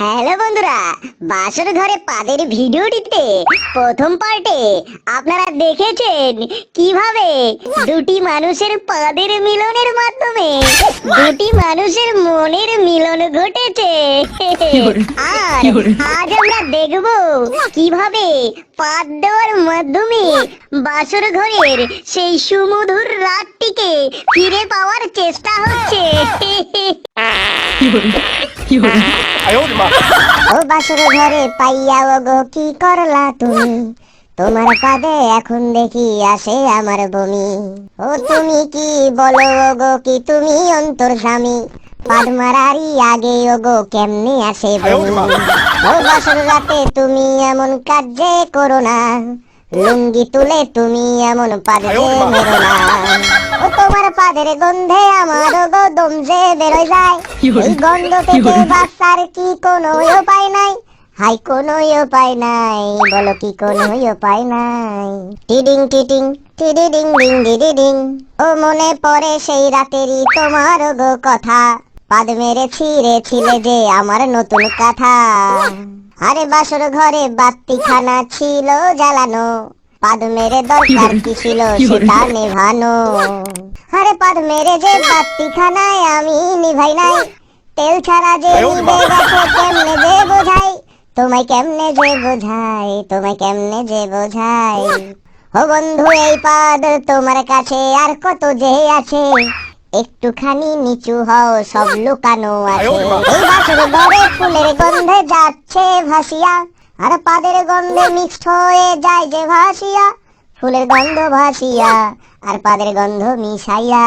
Hello বন্ধুরা বাসর ঘরে পাদের ভিডিওটিতে প্রথম পার্টে আপনারা দেখেছেন কীভাবে দুটি মানুষের পাদের মিলনের মাধ্যমে দুটি মানুষের মনের মিলন ঘটেছে। আর আজ আমরা দেখব কীভাবে পাদ দেওয়ার মাধ্যমে বাসর ঘরের সেই সুমধুর রাতটিকে ফিরে পাওয়ার চেষ্টা হচ্ছে। ও বাসুর ঘরে পাইয়া ও গো কি করলা তুমি? তোমার পাদে এখন দেখি আসে আমার বমি। ও তুমি কি বলো ও গো কি তুমি অন্তর স্বামী? পাদ মারারি আগে ও গো কেমনে আসে বমি? ও বাসর রাতে তুমি এমন কাজে করো না। লুঙ্গি তুলে তুমি এমন পাদে মেরো না। তোমার পাদের গন্ধে আমার দম যে বেরোয় যায়। এই গন্ধ থেকে বাঁচার কি কোনো উপায় নাই? হাই কোনো উপায় নাই বলো কি কোনো উপায় নাই? টিডিং টিডিং টিডিডিং ডিং ডিডিডিং। ও মনে পড়ে সেই রাতেরই তোমার গো কথা। পাদ মেরে ছিঁড়ে ছিলে যে আমার নতুন কথা। আরে বাসর ঘরে বাতি খানা ছিল জ্বালানো। পাদ মেরে দরকার কি ছিল সেটা নেভানো। আরে পাদ মেরে যে বাতি খানায় আমি নিভাই নাই। তেল ছাড়া যে নিবে গেছে কেমনে যে বোঝাই? তোমায় কেমনে যে বোঝাই? তোমায় কেমনে যে বোঝাই? ও বন্ধু এই পাদ তোমার কাছে আর কত যে আছে? একটুখানি নিচু হও সব লুকানো আছে। এই বাসর ঘরে ফুলের গন্ধে যাচ্ছে ভাসিয়া। আর পাদের গন্ধে মিক্সড হয়ে যায় যে ভাসিয়া ফুলের গন্ধ ভাসিয়া আর পাদের গন্ধ মিশাইয়া।